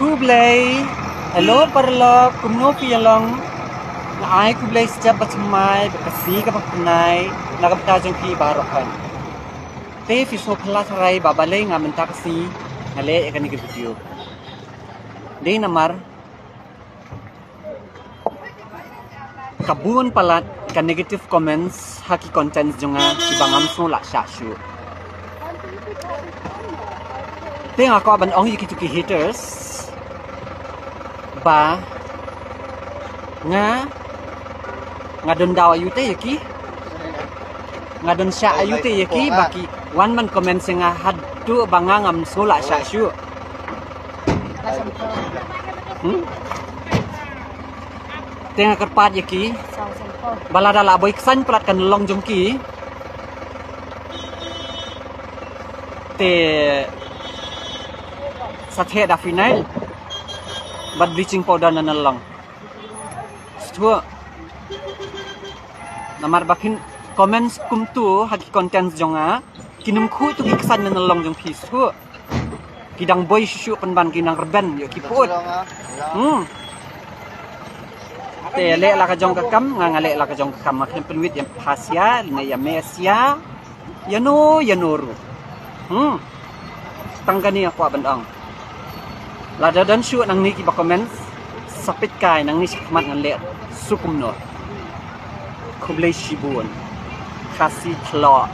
Kublai. Hello parlo, kumno piyalong. Na ay kublai sejak bacmai, bekasi ka pagpunay, nagapta jong ki barokan. Te fiso pala saray babalay nga menta kasi ngale ka ni video. Day namar kabuon pala ka negative comments haki contents jong nga ibangam so la shashu. Te nga ko aban ong yiki haters ba. Nga. Nga don daw ayu te yaki nga don siya ayu te yaki baki one man comment nga haddu bangangam sula siya shu hmm? te nga karpat yaki balada la boy ksan plat kan long jong ki. Te sa the da final bad bleaching powder na nalang. Setua Namar bakin comments kum tu hagi contents jonga kinum khu tu kiksan na nalang jong pis tu kidang boy shushu penban kinang reben yo kiput hmm. Te le la ka jong ka kam nga nga le la ka jong ka kam. Makin penwit yang pasya na ya mesia yano yanoru hmm. Tanggani ako abandang Lada dan shu nang ni ki ba comment sapit kai nang ni sakmat ngan le sukum no. Kublai shibun. Khasi thlo